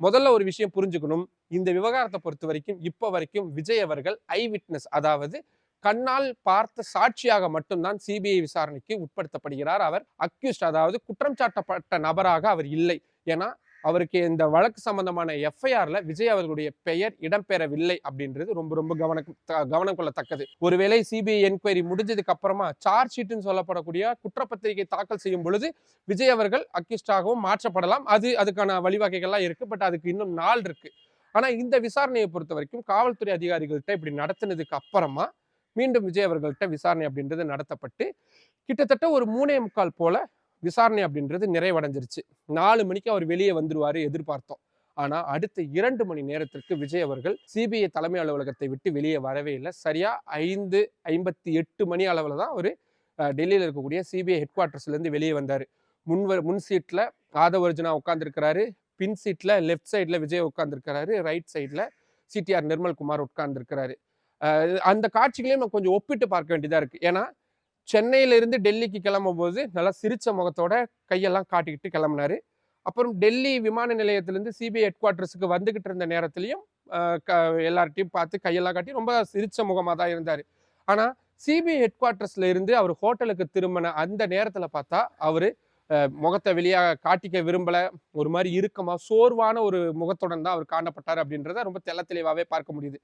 முதல்ல ஒரு விஷயம் புரிஞ்சுக்கணும். இந்த விவகாரத்தை பொறுத்த வரைக்கும் இப்போ வரைக்கும் விஜய் அவர்கள் ஐ விட்னஸ் அதாவது கண்ணால் பார்த்த சாட்சியாக மட்டும்தான் சிபிஐ விசாரணைக்கு உட்படுத்தப்படுகிறார். அவர் அக்யூஸ்ட் அதாவது குற்றம் சாட்டப்பட்ட நபராக அவர் இல்லை. ஏன்னா அவருக்கு இந்த வழக்கு சம்பந்தமான எஃப்ஐஆர்ல விஜய் அவர்களுடைய பெயர் இடம்பெறவில்லை அப்படின்றது ரொம்ப ரொம்ப கவன கவனம் கொள்ளத்தக்கது. ஒருவேளை சிபிஐ என்கொயரி முடிஞ்சதுக்கு அப்புறமா சார்ஜ் ஷீட்னு சொல்லப்படக்கூடிய குற்றப்பத்திரிகை தாக்கல் செய்யும் பொழுது விஜய் அவர்கள் அக்யூஸ்டாகவும் மாற்றப்படலாம். அது அதுக்கான வழிவகைகள்லாம் இருக்கு. பட் அதுக்கு இன்னும் நாள் இருக்கு. ஆனா இந்த விசாரணையை பொறுத்த வரைக்கும் காவல்துறை அதிகாரிகள்கிட்ட இப்படி நடத்தினதுக்கு அப்புறமா மீண்டும் விஜய் அவர்கள்ட்ட விசாரணை அப்படின்றது நடத்தப்பட்டு கிட்டத்தட்ட ஒரு மூணே முக்கால் போல விசாரணை அப்படின்றது நிறைவடைஞ்சிருச்சு. நாலு மணிக்கு அவர் வெளியே வந்துருவாரு எதிர்பார்த்தோம். ஆனால் அடுத்த இரண்டு மணி நேரத்திற்கு விஜய் அவர்கள் சிபிஐ தலைமை அலுவலகத்தை விட்டு வெளியே வரவே இல்லை. சரியாக ஐந்து ஐம்பத்தி எட்டு மணி அளவில் தான் அவர் டெல்லியில் இருக்கக்கூடிய சிபிஐ ஹெட் குவார்ட்டர்ஸ்லேருந்து வெளியே வந்தார். முன் வ- முன் சீட்டில் ஆதவ அர்ஜுனா உட்காந்துருக்கிறாரு பின் சீட்டில் லெஃப்ட் சைடில் விஜய் உட்காந்துருக்கிறாரு ரைட் சைடில் சிடிஆர் நிர்மல் குமார் உட்கார்ந்துருக்கிறாரு. அந்த காட்சிகளையும் நம்ம கொஞ்சம் ஒப்பிட்டு பார்க்க வேண்டியதாக இருக்குது ஏன்னா சென்னையிலிருந்து டெல்லிக்கு கிளம்பும் போது நல்லா சிரிச்ச முகத்தோட கையெல்லாம் காட்டிக்கிட்டு கிளம்புனாரு. அப்புறம் டெல்லி விமான நிலையத்திலேருந்து சிபிஐ ஹெட் குவார்ட்டர்ஸுக்கு வந்துக்கிட்டு இருந்த நேரத்துலையும் க- எல்லார்ட்டையும் பார்த்து கையெல்லாம் காட்டி ரொம்ப சிரிச்ச முகமாக தான் இருந்தார். ஆனால் சிபிஐ ஹெட் குவார்ட்டர்ஸ்ல இருந்து அவர் ஹோட்டலுக்கு திரும்பின அந்த நேரத்தில் பார்த்தா அவர் முகத்தை வெளியாக காட்டிக்க விரும்பல. ஒரு மாதிரி இறுக்கமாக சோர்வான ஒரு முகத்துடன் தான் அவர் காணப்பட்டார் அப்படின்றத ரொம்ப தெள்ள தெளிவாகவே பார்க்க முடியுது.